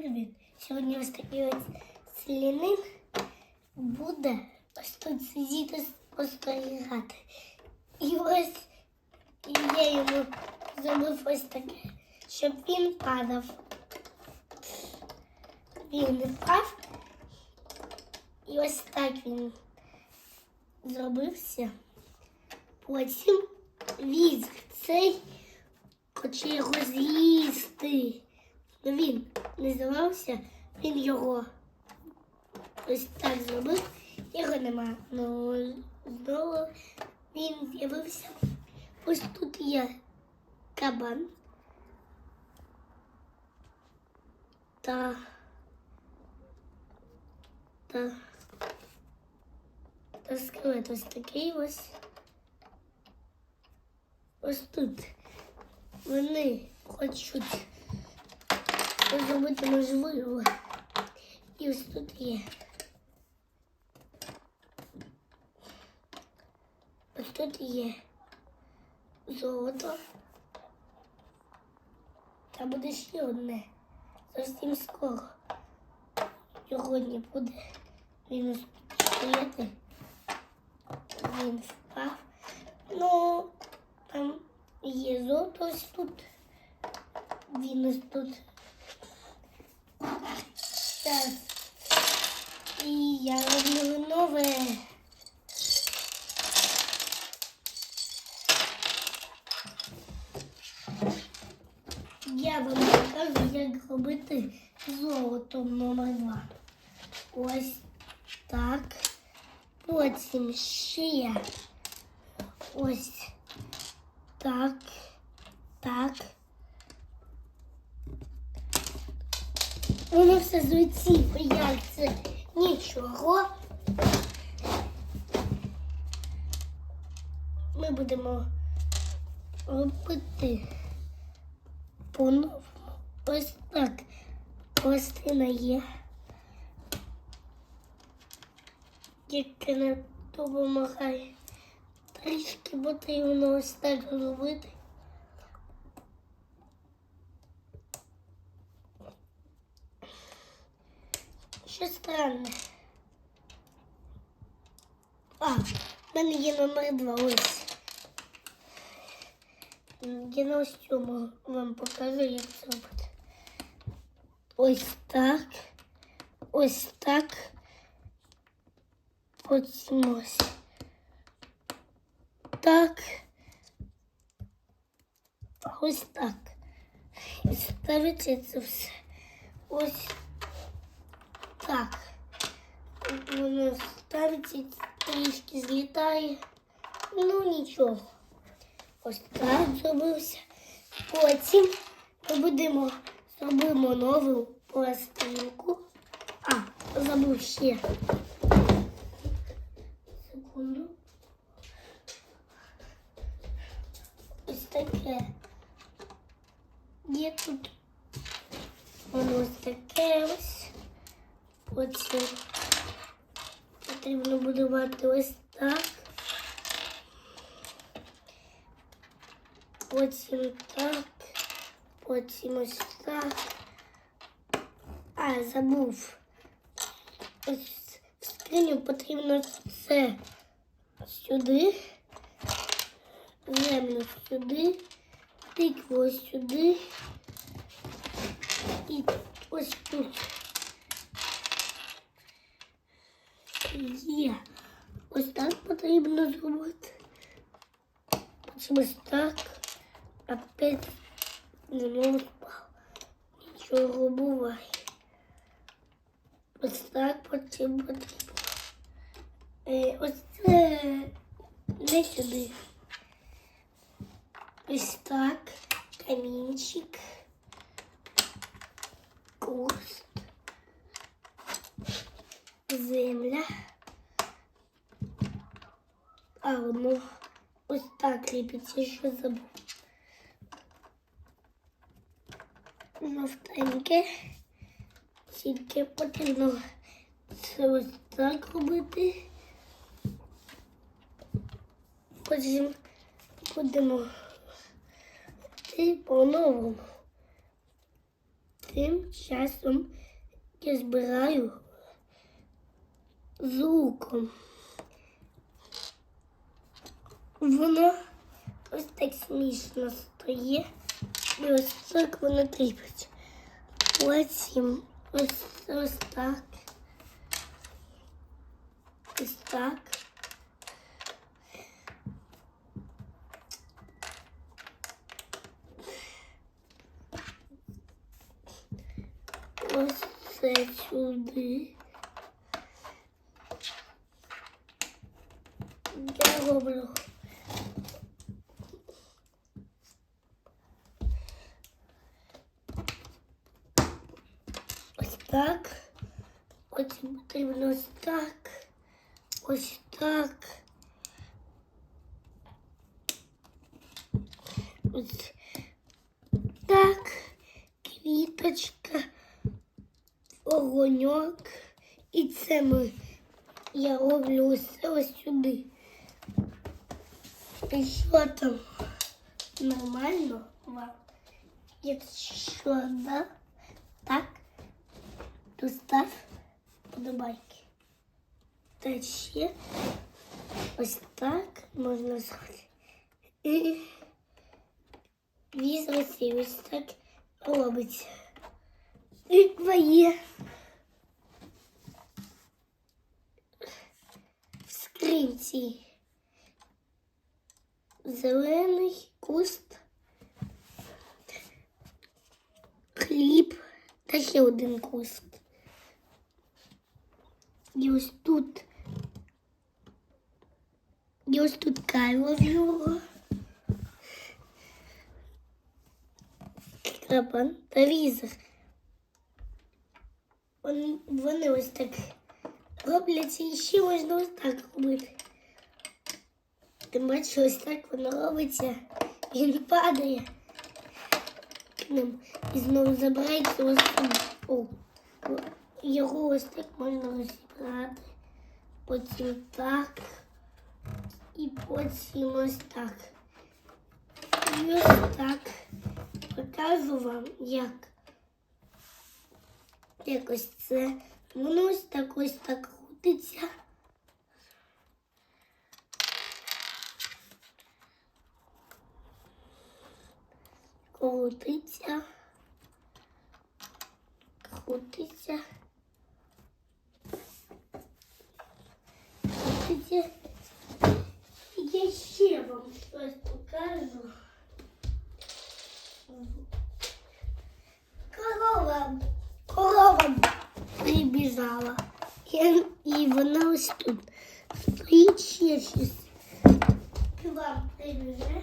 Привіт. Сьогодні ось слінин буде ось тут сидіти спостерігати. І ось я йому зробив ось таке, щоб він падав. Він не впав. І ось так він зробився. Потім візк цей хоче його з'їсти. Ну він не здавався, він його ось так зробив, його нема. Ну знову він з'явився. Ось тут є кабан. Та та та скелет ось такий ось. Ось тут вони хочуть зробити можливо. І ось тут є. Ось тут є золото. Та буде ще одне. Зовсім скоро. Його не буде. Він стояти. Він впав. Ну, там є золото ось тут. Він ось тут. Зараз. І я роблю нове. Я вам покажу, як робити золотом номер два. Ось так. Потім ще ось так, так. Воно все звідси, як нічого. Ми будемо робити по-новому. Ось так. Пластина є. Яка не допомагає. Трішки потрібно ось так робити. Що странне. А, в мене є номер два ось. Я на ось цьому вам покажу, як це робити. Ось так. Ось так. Потім ось. Так. Ось так. І ставиться це все. Ось так. Воно ставиться, трішки злітає. Ну нічого. Ось так зробився. Потім ми будемо зробимо нову пластинку. А, забув ще. Секунду. Ось таке. Є тут воно ось таке ось. Потім потрібно будувати ось так. Потім так, потім ось так. А, забув. Ось в скриню потрібно це сюди, землю сюди, тикву ось сюди і ось тут. Є. Ось так потрібно зробити. Потім ось так. Опять знову впав. Нічого буває. Ось так потім потрібно. Е, ось це не сюди. Ось так. Камінчик. Куст. Земля. А, ну, ось так ліпиться, що забув. жовтеньке. Тільки потрібно це ось так робити. Потім будемо йти по-новому. тим часом я збираю з луком. Воно ось так смішно стоїть. І ось так воно кріпить. Потім ось, ось так. Ось так. Ось це сюди. Я роблю. Ось так. Потім потрібно ось так. Ось так. Ось так. Квіточка, огоньок. І це ми. Я роблю це ось сюди. І що там? Нормально вам? Якщо да, так, то став подобайки. Та ще ось так можна зробити. Візьметься і ось так робиться. І твоє в скринці зелений куст, хліб та ще один куст. І ось тут. І ось тут кайло в його. Клапан та візор. Вони, вони ось так робляться і ще можна ось так робити. Ти бачиш, ось так воно робиться. Він падає. К ним і знову забирається ось тут. О, о, Його ось так можна розібрати. Потім так. І потім ось так. І ось так. Покажу вам, як. Якось це. Воно ось так ось так крутиться. Крутиться. Крутиться. Крутиться. Я ще вам щось покажу. Корова, корова прибіжала. І, і вона ось тут. Стоїть ще щось. К вам прибіже.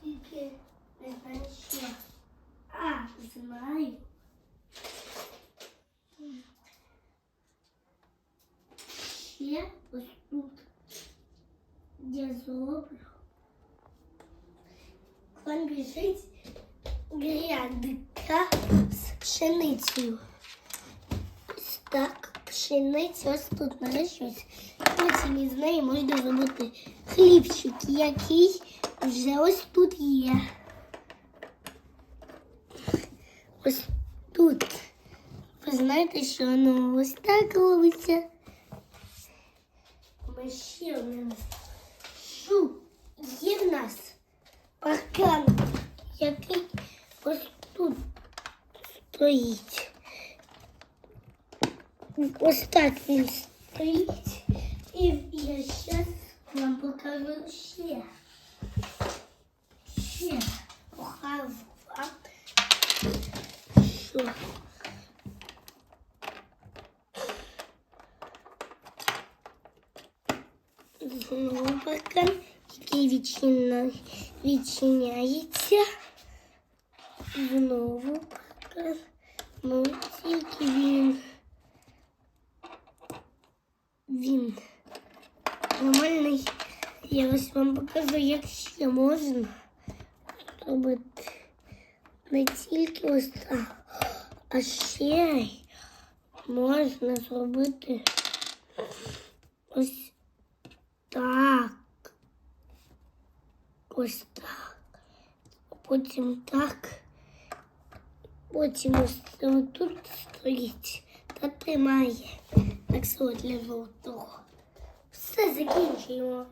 Тільки не знаю що. А, знаю. Ось тут. Я. К вам біжить грядка з пшеницею. Ось так, пшениця ось тут нарощується. Потім із неї можна зробити хлібчик, який вже ось тут є. Ось тут. Ви знаєте, що воно ось так робиться. Ми ще один. Шу, є в нас паркан, який ось тут стоїть. Ось так він стоїть. І я зараз вам покажу ще. Ще покажу вам, що відчина... відчиняється. Знову паркан. Ну, тільки він. Він нормальний. Я ось вам покажу, як ще можна робити. Не тільки ось так, а ще й можна зробити Ось так. Потім так. Потім ось тут стоїть та тримає. Так для золотого. Все закінчуємо.